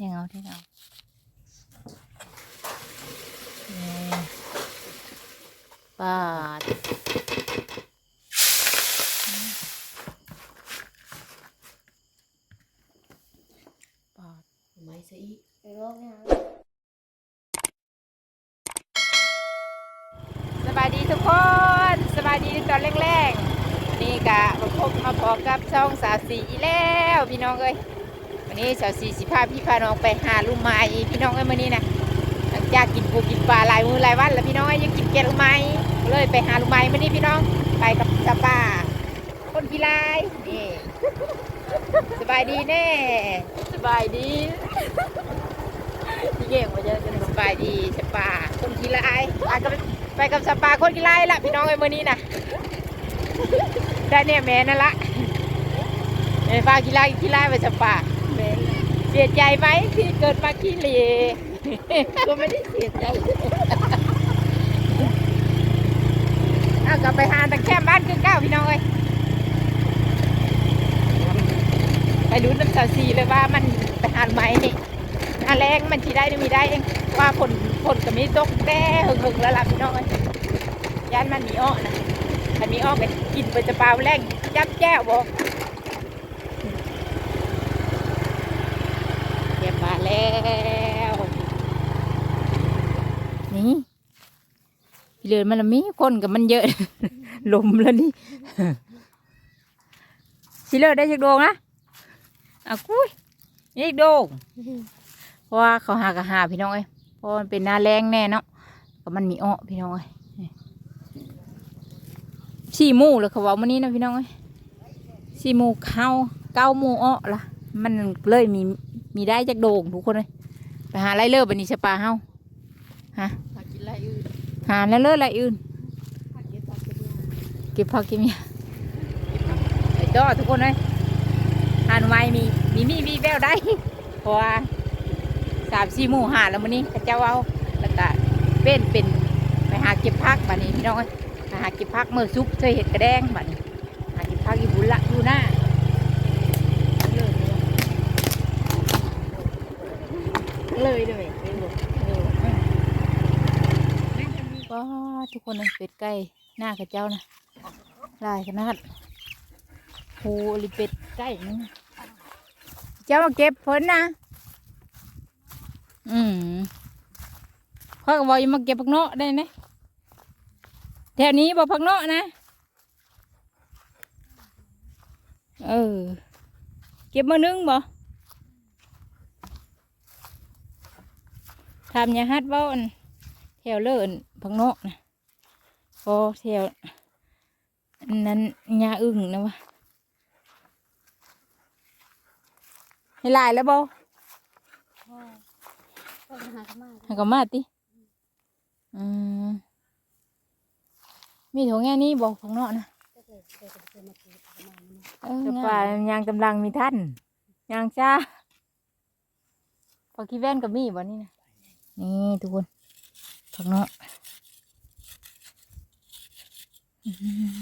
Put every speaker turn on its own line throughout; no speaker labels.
แทงเอาแทงเอานี่ปาดปาด
ไม้ซะอีก
ไปโลกเนี่ย
สบายดีทุกคน สบายดีตอนแรกๆนี่กะมาพบมาพอกับช่องสาวสีอีแล้ว พี่น้องเอ้ยวั นนี้สาวสีสิพาพี่พาน้องไปหาลูกไม้พี่น้องเอ้ยมื้อนี้นะหลังจากกินปูกินปลาหลายมื้อหลายวันแล้วพี่น้องเอ้ยยังกินแกงลูกไม้ก็เลยไปหาลูกไม้มื้อนี้พี่น้องไปกับสป้าคนกีฬายนี่สบายดีแน่สบายดีพี่เก่งมาเจอกันสบายดีสป้าคนกีฬายไปกับไปกับสป้าคนกีฬายละพี่น้องเอ้ยมื้อนี้นะได้เนี่ยแม่นั่นละแม่ฟ้ากีฬายกีฬายไปสป้า
เบน
เสียใจไหมที่เกิดมาขี้เหร่
ก็ไม่ได้เสียใจ
เอากลับไปหาตังแคมบ้านคือเก้าพี่น้องเอ้ยไปดูน้ำสาวสีเลยว่ามันไปหาไหมหาแรงมันชีได้หรือไม่ได้เองว่าผลผลก็มีตกแต่หึงๆแล้วล่ะพี่น้องยยันมันมีอ้อนะมันมีอ้อกันกินไปจะเปล่าแรงจับแจ้วบอกเก็บมา แล้วนี่เรือนมันละมีคนกับมันเยอะ ลมแล้วนี่สิเลิศได้จักโดงนะอะกุ้ยนี่อีกโดงเพราะว่าเขาหากะหาพี่น้องเอ้ยเพราะมันเป็นหน้าแรงแน่เนาะก็มันมีอ้อพี่น้องเอ้ยสี่มู่เลยเขาเว่ามันนี้นะพี่น้องเอ้ยสี่มู่เข้าเก้ามู่อ้อละมันเลยมี มีได้จักโดงทุกคนเลยไปหาไรเลิศบันนี้สปาเฮา
พากินอะไรอื่น
หาแล้วเลิศอะไรอื่น
พาเก็บผักเก็บยา
เก็บผักเก็บเมียไอ้จ้อทุกคนเลยหานไม้มีมีมีมีแววได้เพราะว่าสามสี่หมู่หาแล้วมันนี้เขาเจ้าเอาแล้วก็เป็นเป็นไปหาเก็บผักบัดนี้พี่น้องเอ้ยไปหาเก็บผักเมื่อซุปใส่เห็ดกระแดงบัดนี้หาเก็บผักอีบุญละอยู่หน้า เลยเลย
เลยเลย
ว้าทุกคนเลยเป็ดไก่หน้าข้าเจ้านะลายขนาดโหลิเป็ดไก่เจ้ามาเก็บเพิ่นะอืมเขาก็บอกอย่ามาเก็บผักเนาะได้นะแถวนี้บอกผักเนาะนะ เออ เก็บมานึงบ่ ทำอยาฮัดเบ้าอันแถวเลิ่นพังโนะนะพอแถวอันนั้นยาอึ่งนะวะให้ลายแล้วบ่
พ่อพ่อมาหาขม่า
ให้ก็มาติอืมมีโถงแง่นี้บอกพังโนะนะ
ก็เลยเคยเคยมากินขม่ามัน
เออป่ายางกำลังมีท่านยางจ้าพอกี้แว่นกับมีบ่นี่นะ นี่ทุกคนพังเนาะอืม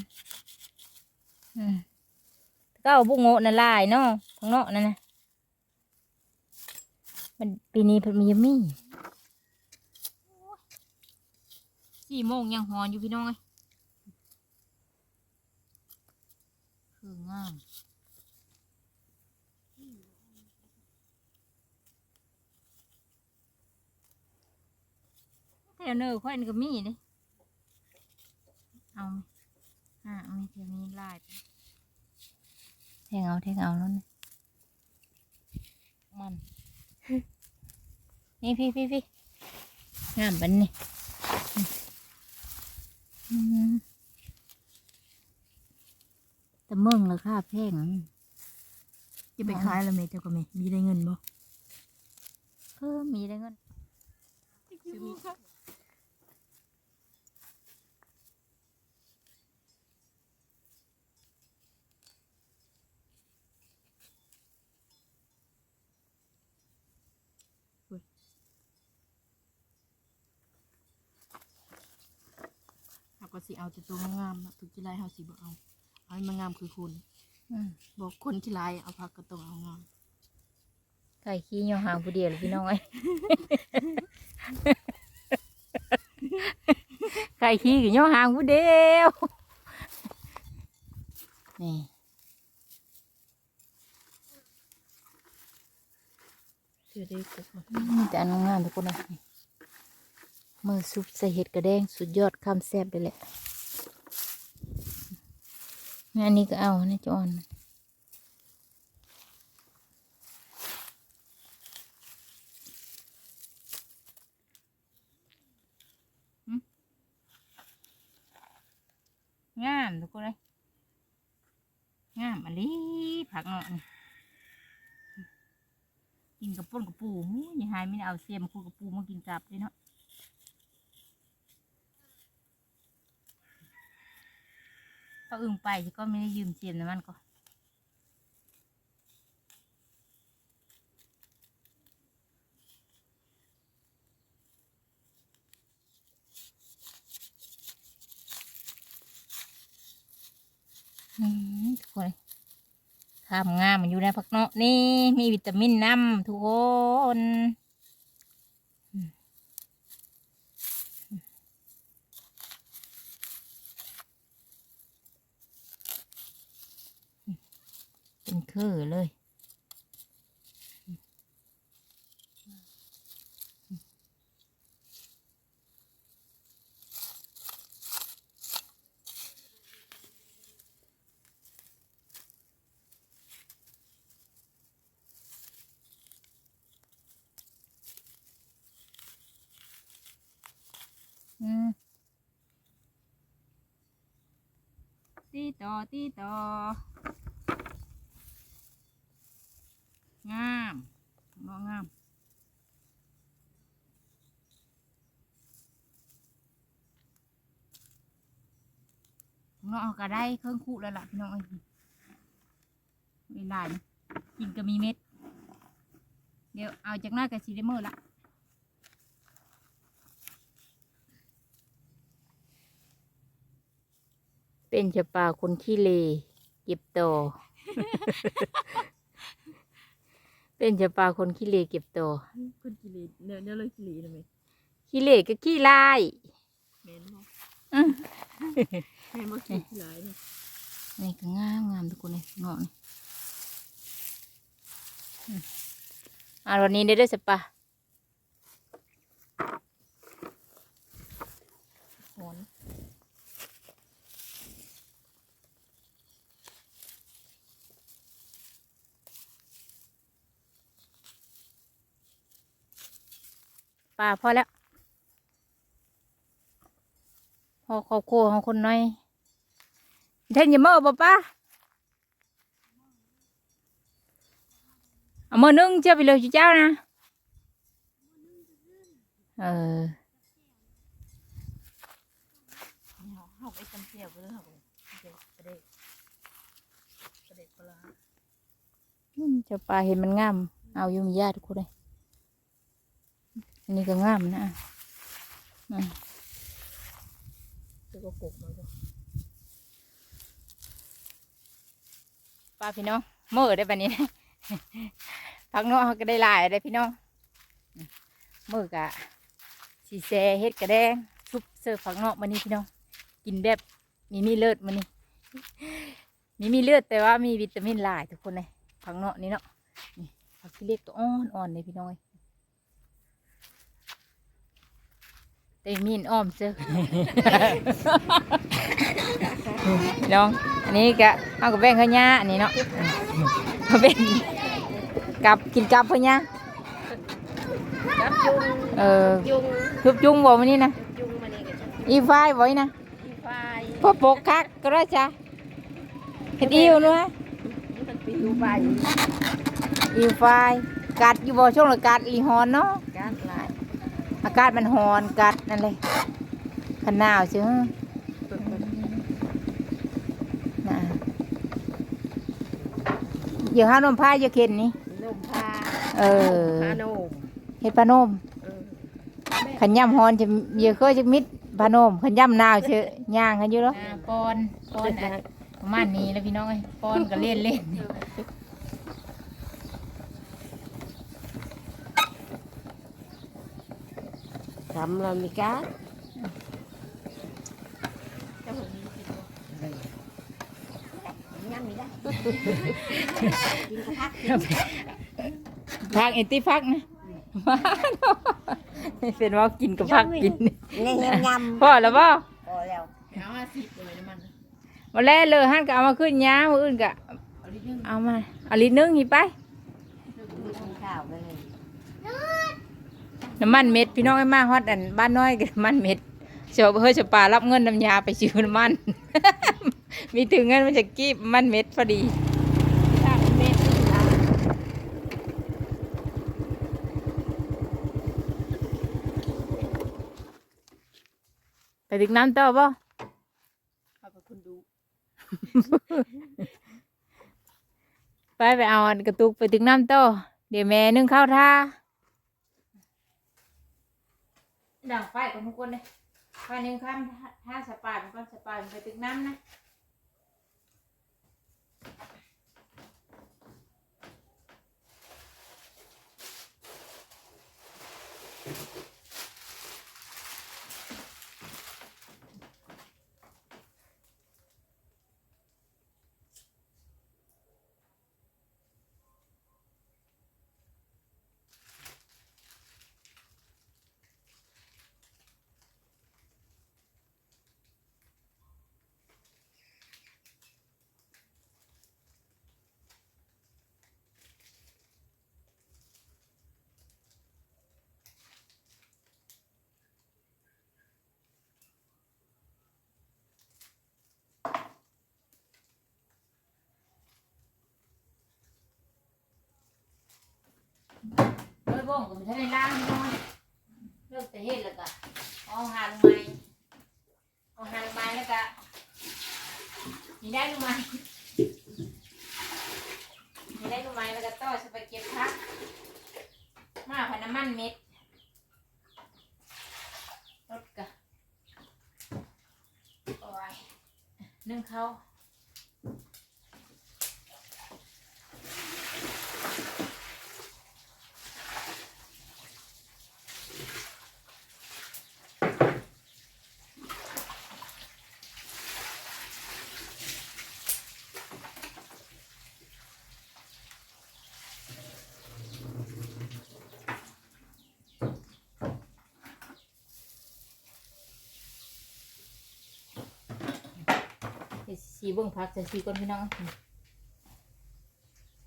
อืมก็เอาบุกโง่นั่นลายเนาะพังเนาะนั่นนะมันปีนี้เพิ่นมียมี่สี่โมงยังหอนอยู่พี่น้องเอ้ยคืองามแถว เนอค่อยนี่ก็มีเลยเอาไหมอ่าเอาไหมเดี๋ยวนี้ลายไปแทงเอาแทงเอาแล้วนะมัน นี่พี่พี่พี่งามบันนี่อืมแต่เมืองราคาแพง
จะไปขายแล้วแม่เจ้าก็แม่มีได้เงินบ่
เออมีได้เงิน
ซื้อมี เขาก็ สิเอาแต่ตัวงามๆนะถูกที่ไรเฮาสิบ่เอาเอาให้มันงามคือคุณ
อืม
บอกคนที่ไรเอาผักก็ต้องเอางาม
ขไก่ขี้ย่อหางผู้เดียวเลยพี่น้องเอ้ย ไก่ขี้กับย่อหางผู้เดียวนี่อืมแต่อันงามๆทุกคนนะนี่ มือซุปใส่เห็ดกระแดงสุดยอดคำแซ่บเลยแหละงานนี้ก็เอานะจอนงามทุกคนเลยงามอันนี้ผักเนาะกินกับป่นกับปูหูยายหายไม่ได้เอาเสียมคูกับปูมากินกับเลยเนาะ ก็อึ้งไปก็ไม่ได้ยืมเสียมนะมันก็ทุกคนข้ามงามมันอยู่ในผักเนาะนี่มีวิตามินน้ำทุกคน เป็นคือเลย อืมตีต่อตีต่องามงองามน้องเอาก็ได้เครื่องคู่แล้วล่ะพี่น้องเอ้ยเวลานี่กินก็มีเม็ด เดี๋ยวเอาจากหน้ากับซีเดเมอร์ละเป็นจะป่าคนขี้เลเก็บต่อ เป็นจะป่าคนขี้เลเก็บต่อ
คนกิเลสเนี่ยเนี่ยเลยกิเลสนะแม่
ขี้เลก็ขี้ลาย
แม่นบ่
อื้อ
แม่นบ่ขี้หลายเนี่ย
นี่ก็งามงามทุกคนเลยงอกนี่อืมอ่าวันนี้ได้ด้วยสปะ
หอน
ปลาพอแล้วพอครอบครัวของคนน้อย เท่นยาเมอบ่ป้าเอามือนึงเจ้าไปเลยจุเจ้านะเออ
เฮาไปกันเที่ยวไปเลยเฮาไประเดกกระเดกปลา
เจ้าปลาเห็นมันงาม เอายู่มีญาติทุกคนเลยอันนี้ก็งามนะอืม
แล้วก็กบมันก็
ปลาพี่น้องเมื่อได้ปะนี้พักเนาะก็ได้หลายได้พี่น้องเมื่อกะสีแซเฮ็ดกระแดงซุปเสิร์ฟผักเนาะมันนี้พี่น้องกินแบบมีมีเลือดมันนี้มีมีเลือดแต่ว่ามีวิตามินหลายทุกคนเลยผักเนาะนี่เนาะนี่ผักที่เล็กตัวอ่อนอ่อนเลยพี่น้องเอ้ยแต่มีนอ้อมเสือน้อง อันนี้ก็เอากับแบ่งข้าวหญ้าอันนี้เนาะเอาแบ่งกับกินกับข้าวหญ้า
รับยุง
เออ
ยุง
ทุบจุงบอกมานี่นะ
ยุงมานี่กัน
อีไฟไว้นะ
อีไฟ
พอปกคักก็ได้จ้ะเห็ดอิวนู้น
มันเป็นดูไฟ
อีไฟกัดอยู่บ่ช่วงละกัดอีหอนเนาะ
การหลาย
อากาศมันหอนกัดนั่นเลยขันหนาวเชื่อ อยู่ห้านมผ้าอยู่เข็นนี่
นมพา
เออ
พานม
เฮ็ดปลานมขันย่ำฮอนจะเยอะก็จะมิดพานมขันย่ำนาวเชย่างกันอยู่หรอปอนปอนอะประมาณนี้แล้วพี่น้องไอ้ปอนก็เล่นเล่น
ทำลามิกา ยังมีได้กินกระพัก
พักเอตี้พักนะมาเนาะเป็นว่ากินกับพักกิน
เนี่ยำ
พอแล้วบ่
พอแล้ว
เอาสิเลยมัน
มาแล่เลยหันก็เอามาขึ้นย้ามืออื่นก็
เอา
มาเอาลิตรนึงนี่ไป
น้ำ
มันเม็ดพี่น้องไอ้มาฮอดอันบ้านน้อยกับน้ำมันเม็ดเสียวเฮ้ยเสียปลารับเงินน้ำยาไปซื้อน้ำมัน มีถึงเงินมันจะกีบมันเม็ดพอดี
ข้าวเม็ดนี่นะ
ไปถึงน้ำต่อป่ะ
เอาไปคุณดู
ไปไปเอาอันกระตุกไปถึงน้ำต่อเดี๋ยวแม่นึ่งข้าวท่าดังไฟกับทุกคนเลยไฟหนึ่งข้ามท่าสปาร์มันก็สปาร์มันไปถึงน้ำนะ เลิกบ่งกับท่านในล่างนี่น้อยเลิกแต่เฮ็ดแล้วก็เอาหาลงไม้เอาหาลงไม้แล้วก็นี่ได้ลงไม้นี่ได้ลงไม้แล้วก็ต่อจะไปเก็บพักมาพันน้ำมันเม็ดรถกะโอ้ยนึ่งเขาว จีเบิ่งพักจะสีก่อนพี่น้อง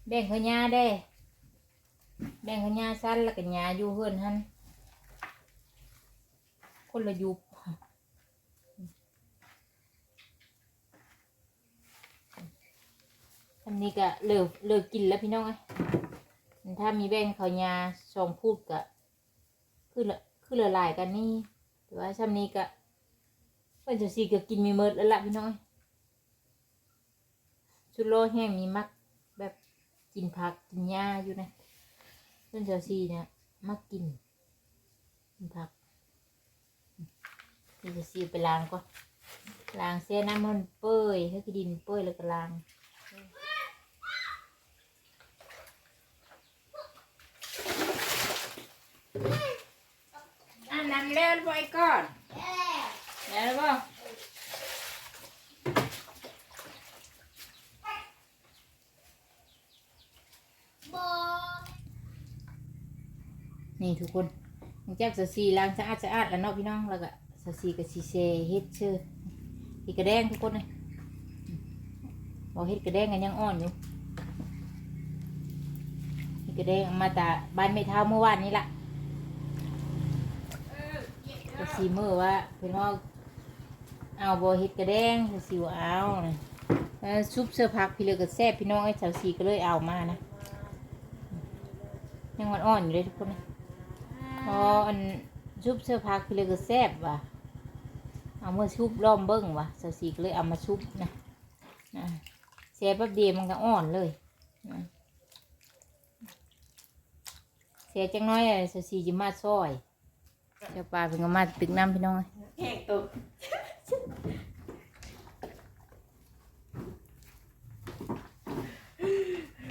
แบ่งขาหญ้าได้ แบ่งขาหญ้าสั้นแล้วก็หญ้าอยู่เฮือนหันคนละยุบอันนี้ก็เลิกเลิกกินแล้วพี่น้องไอ้ยถ้ามีแบ่งเขาหญ้าสองพูดก็คือละคือละลายกันนี่แต่ว่าซ้ำนี้ก็เพิ่นจะสีก็กินมีเมิดแล้วล่ะพี่น้อง เอ้ยชุดโลแห้งมีมักแบบกินผักกินหญ้าอยู่นะเพื่อนเจ้าซีเนี่ยมักกินกินผักเพื่อนเจ้าซีไปล้างก่อนล้างเส้นน้ำมันเปื่อยให้กินดินเปื่อยแล้วก็ล้างอะน้ำเล่นไว้ก่อนแล้วก็ นี่ทุกคนหลังจากสสีล้างสะอาดสะอาดแล้วเนาะพี่น้องแล้วก็สสีกับสีเซเฮ็ดเชื่อเฮ็ดกระแดงทุกคนเลยบอกเฮ็ดกระแดงกันยังอ่อนอยู่เฮ็ดกระแดงเอามาจากบ้านไม่เท้าเมื่อวานนี้ละสสีมือว่าเพื่อนว่าเอาบอเฮ็ดกระแดงสสีว่าเอานะแล้วซุปเสื้อผักพี่เลยก็แซ่บพี่น้องไอ้สาวสีก็เลยเอามานะยังอ่อนๆอยู่เลยทุกคนเลย ออันชุบเสื้อผ้าคือเลยก็แซ่บว่ะเอามาชุบล้อมเบิ้งว่ะสาวสีก็เลยเอามาชุบนะนะแซ่บแป๊บเดียวมันก็อ่อนเลยนะเสียจังน้อยอะสาวสีจะมาซอยเจ้าปลาเป็นก็มาตึกน้ำพี่น้องเอ้ย
แห้งตุก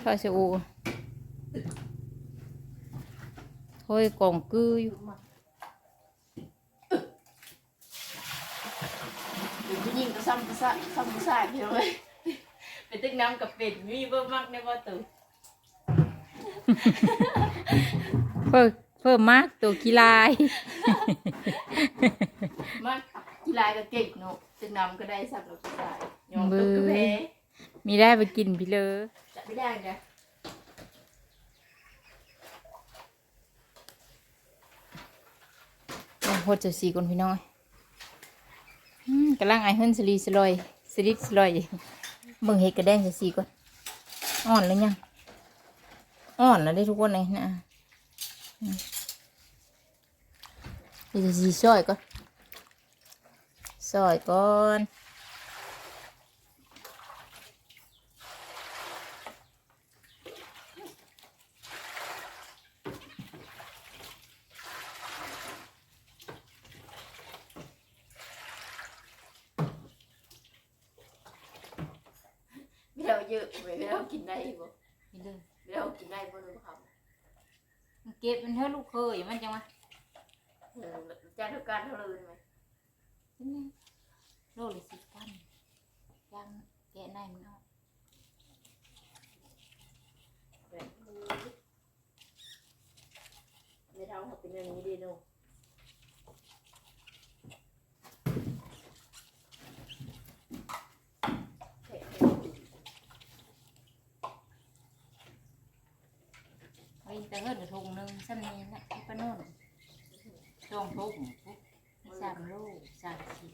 ทอดเสี hơi còn cư อยู่ผู้หญิงก็
ซ้ำก็ซ้ำซ้ำก็ซ้ำพี่น้เลยไปตึกน้ำกับเป็ดมีเบิ่มมากในบ่ตู่
เพิ่มเพิ่มมากตัวกีฬาย
มากกีฬาก็เก่งเนาะตึกน้ำก็ได้ซ้ำกับซ้ำยองตกกระเพ
มีได้ไปกินพี่เลย
จัไม่ได้ไง
โหดเจ้าสีก่อนพี่น้อยอืมกำลังไอเฮิรนสลีสลอยสลิดสลอยเบิ่งเห็ดกระแดงเจ้าสีก่อนอ่อนแล้วยังอ่อนแล้วได้ทุกคนเลยนะอืมเดี๋ยวเจ้าสีซอยก่อนซอยก่อน
ไม่ได้เอาเยอะไปไม่ได้เอากินได้บ่
พี่เลย
ไม่ได้เอากินได้บ่รู้ครับ
เก็บเป็นเท่าลูกเคย มันจังวะ
เออจานทุกการเท่าเลยไหม
นี่โลละสิบพันยังแกะในมันออก
ไม่เท่าเขาเป็นอย่างนี้ดีเนาะ
เฮ้ยแต่เฮิรนกับทงหนึงซ้ำนี้นะไอ้ปะโน่นสอง ทงปุ๊บสามลูกสามสิบ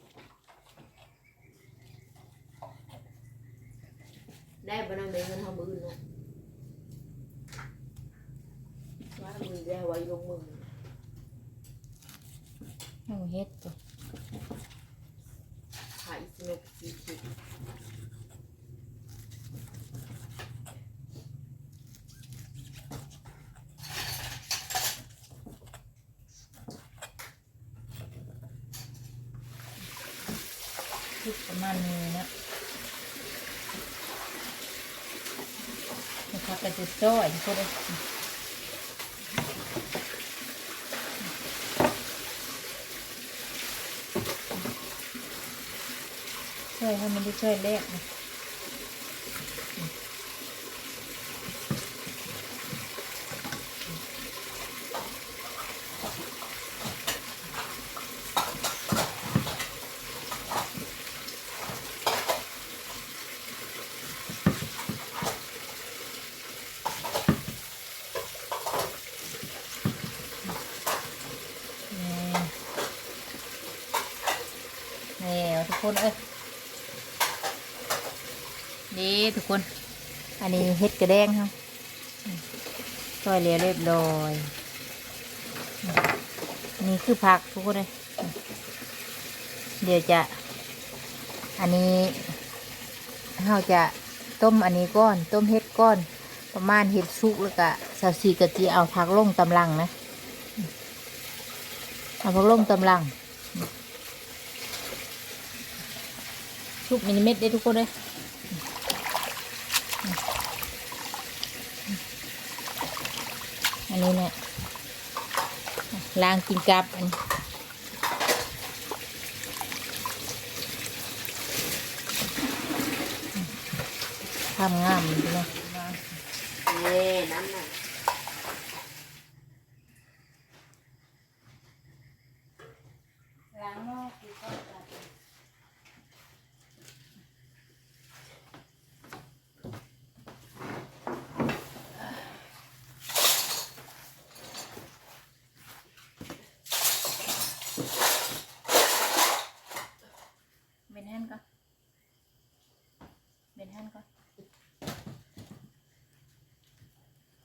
ได้บ่น้องเด้เงินเฮามื้อเนาะว่ามือได้ไว้ลงมือ
หนูเฮ็ดตัว
ขายสนุกสิสิ
คิดประมาณนี้นะนะครับก็จะจ้อยก็ได้ช่วยให้มันได้ช่วยแรกนะ นี่นี่เอาทุกคนเอ้ยนี่ทุกคน อันนี้ เฮ็ดกระแดงครับซอยเลียเรียบร้อยนนี้คือผักทุกคนเลยเดี๋ยวจะ อันนี้เราจะต้มอันนี้ก้อน ต้มเฮ็ดก้อน ประมาณเฮ็ดสุกแล้วก็สาสีกะจีเอาผักลงตำลังนะเอาผักลงตำลังชุบมินิเม็ดได้ทุกคนเลย นี้เนี่ยล้างกินกับอันทำงามเลยนะ
เอ้นั่นน่ะ
ล้างหม้อคือก็จะเบนแฮนก่อนเบนแฮนก่อน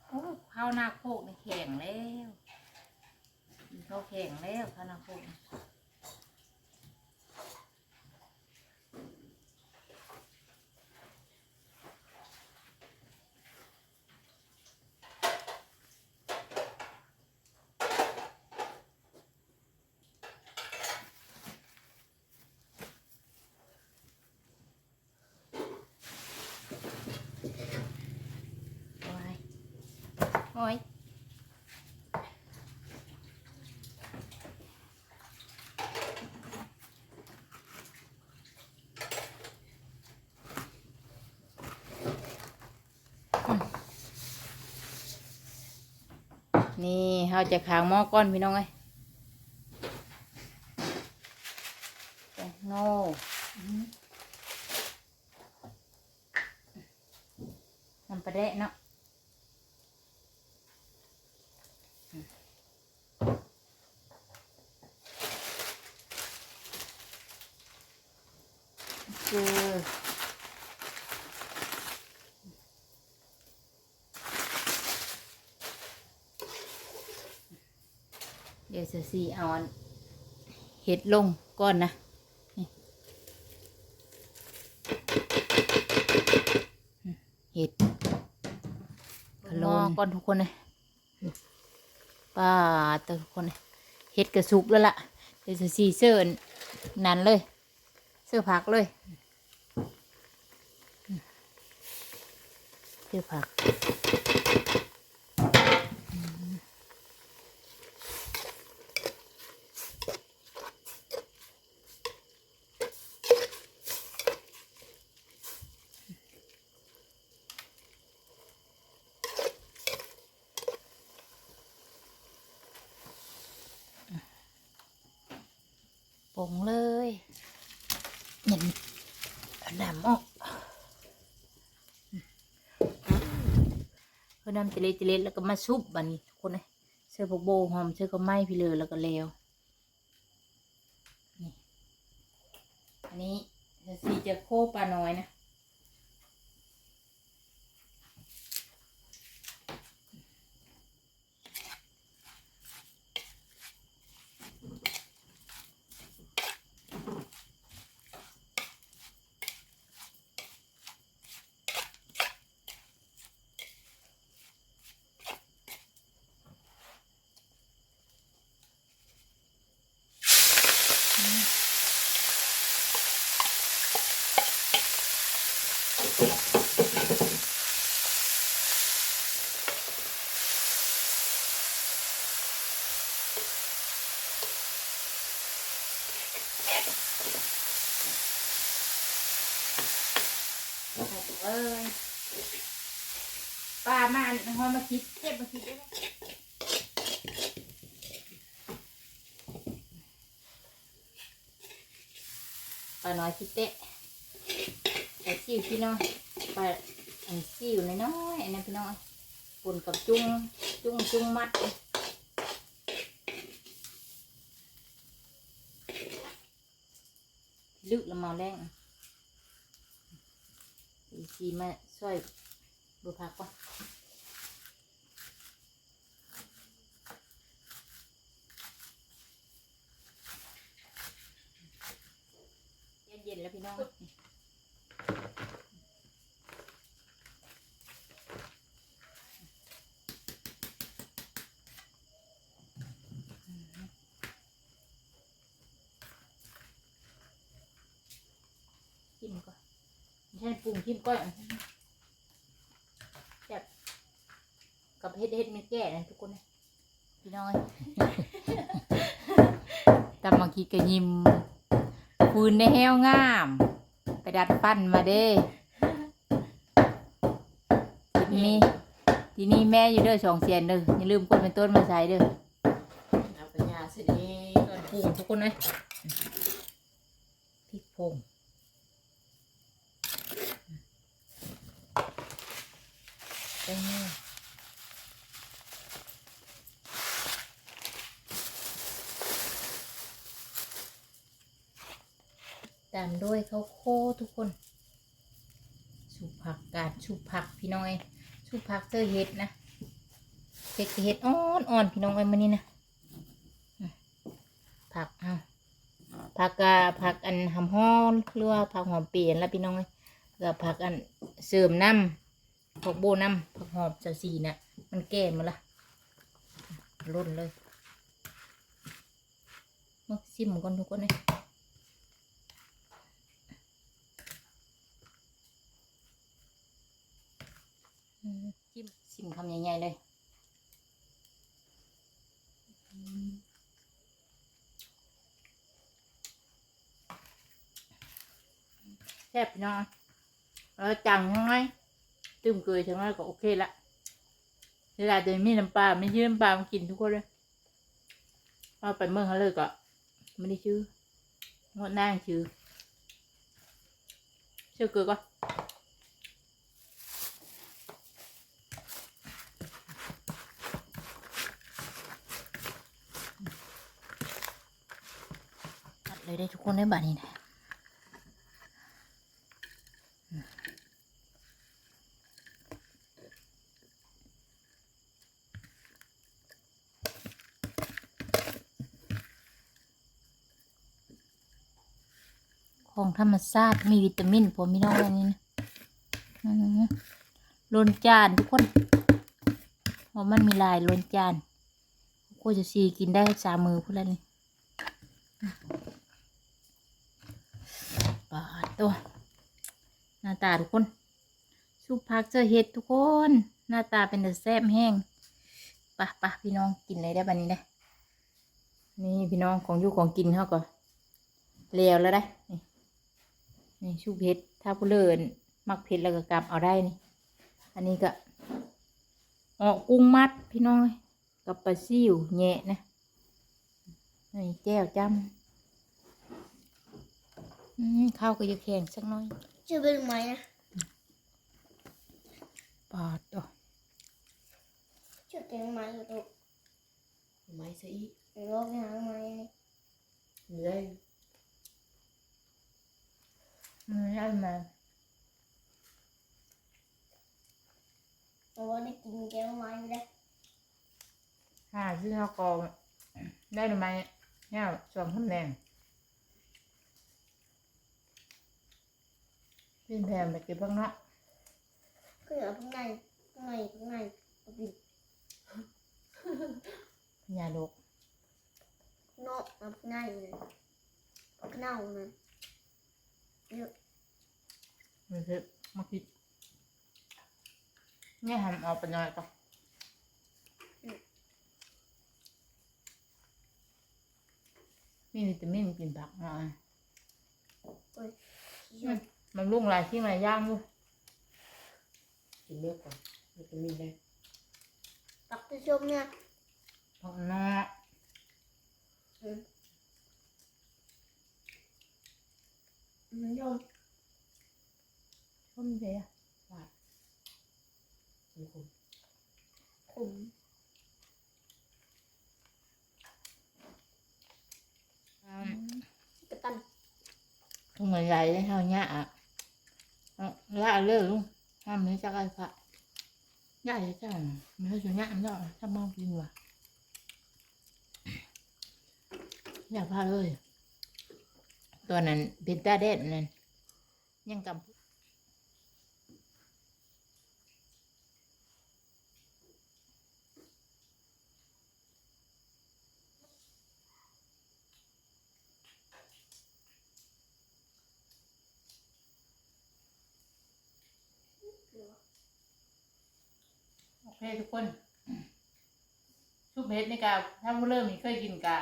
โอ้ข้าว หน้าโคกนี่แข็งแล้ว เขาแข็งแล้วข้าวหน้าโคกนี่ โอ้ยโอ้ย นี่เราจะขางหม้อก้อนพี่น้องเอ้ยแตงโน่น้ำปลาแดะเนาะคือเดี๋ยว จะสีเอาอันเห็ดลงก้อนนะนี่เห็ดพะโล้ก้อนทุกคนเลยป้าเตอทุกคนเลยเห็ดกระสุกแล้วล่ะเดี๋ยวจะสีเสื้อนั้นเลย เสื้อผักเลยเสื้อผัก ปงเลยเห็นน้ำออกเพื่อ น้ำเจเล็ดเจเล็ดแล้วก็มาซุปบันนี้ทุกคนเลยเสื้อพวกโบหอมเสื้อก็ไหม้พี่เลยแล้วก็เลวนี่อันนี้จะสีจะโคปลาน้อยนะ เอ้ยป้า มาอันหอมมาคิดเก็บมาคิดได้ไหมป้าน้อยคิดเตะแต่ซิวพี่น้องป้าอันซิวน้อยๆอันนั้นพี่น้องปนกับจุ้งจุ้งจุ้งมัดลึกละเมาแรงอีซีมาช่วยดูพักก่อนเย็ นๆแล้วพี่น้องกินก่อนไม่ใช่ปรุงกินก้อยอะแบบกับเฮ็ดเฮ็ดไม่แก่นะทุกคนนะพี่น้อย ตำมาคิดกระยิม คืนในแห้วงาม ไปดัดฟันมาเด้ทีนี้ทีนี้แม่อยู่เด้อสองเสียนเด้ออย่าลืมคนเป็นต้นมาใส่เด้อ
เอาไปยาสินี้
ต้นพุงทุกคนเลยพริกพงแตงโม ตามด้วยข้าวโคทุกคนสูบผักกาดสูบผักพี่น้อยสูบผักเจอเห็ดนะเห็ดกับเห็ดอ่อนอ่อนพี่น้องไอ้มานี่นะผักเอาผักกาผักอันหำห้อมหรือผักหอมเปลี่ยนแล้วพี่น้องเอ้ยแล้วผักอันเสริมน้ำผักโบน้ำผักหอมเจ้าสีน่ะมันแก่หมาละร่นเลยมาซิมก่อนทุกคนเลย จิ้มชิมคำใหญ่ๆเลยแซ่บเนาะแล้วจังไง
ตื้มเกยทั้งนั้นก็โอเคละเวลาจะมีน้ำปลาไม่ชื่อน้ำปลามากินทุกคนเลยเอาไปเมืองเขาเลยก็ไม่ได้ชื่องดนางชื่อชื่อเกลือก็
เลยได้ทุกคนได้บัดนี้นะของธรรมชาติมีวิตามินผมมีน้องอันนี้นะอื้อหือลนจานทุกคนเพราะมันมีลายลนจานก็จะซีกินได้สามมือพูดแล้วนี่ ปาด ตัวหน้าตาทุกคนซุปผักเจอเห็ดทุกคน หน้าตาเป็นแต่แซ่บแห้งปะปะพี่น้องกินเลยได้บันนี้ได้นี่พี่น้องของอยู่ของกินเขาก็เลียวแล้วได้นี่นี่ชุบเห็ดถ้าผู้เลินมักเผ็ดแล้วก็กลับเอาได้นี่ อันนี้ก็ออกกุ้งมัดพี่น้องเอ้ยกับปลาซิวแหนะนะนี่แก้วจ้ำ อืมข้าวก็จะแข็งสักหน้อย
ชื่อเป็นไหมนะ
ปาดตัว
ชื่อเป็นไหมอยู่ตรง
ไม้ซะอีก
ในโลกนี้ไหม
เหนื่อย
มันได้มา
แต่ว่าได้กินแกงไหมไม่ได้
หาซื้อข้าวกองได้หรือไม่เนี่ยสองคำแดง พี่แพมไปเก็บบ้างเนาะ
ก็อยู่ข้างในข้างในข้างในก็เป็น
พญาโลก
นอกข้างในเลยข้างนอกนะเยอะ
มันคือมาคิดเนี่ยทำเอาไปหน่อยต่อมีวิตามินกินผักหน่อย
โอ้ย
มันรุ่งหลายที่มาย่างอยู่
กินเนื้อก่อนมันจะมีได้
ปักที่ชมเนี่ย
ผักนอก
อืมมันยอม
ต้มเจีย
หวานมันคม
ขม
อืม
กระตัน
ทุ่งใหญ่ๆได้เท่าเนี้ยอะเอา ละเลิกลุงห้ามนี้จะอะไรพระใหญ่จังไม่ใช่เนี้ยมันเนาะถ้ามองกินว่ะอยากพาเลย ตัวนั้นเป็นตาเด็ดนั่นยังกับ โอเคทุกคนซุปเห็ดนี่กะถ้าผู้เริ่มมีเคยกินกะ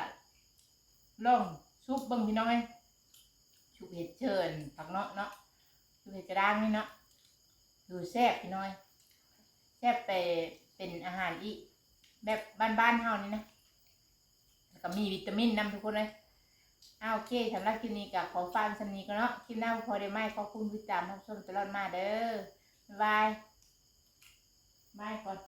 ลองซุปเบิ่งพี่น้องไงซุปเห็ดเชิญผักเนาะเนาะซุปเห็ดกระด้างนี่เนาะดูแซ่บพี่น้อยแซ่บไปเป็นอาหารอีแบบบ้านๆเฮานี่นะแล้วก็มีวิตามินนำทุกคนเลยอ้าวโอเคสำหรับคลิปนี้กับขอฟังสนีก็เนาะคลิปหน้าพอได้ไหมขอบคุณที่ตามรับชมตลอดมาเด้อบ๊ายบายบายก่อน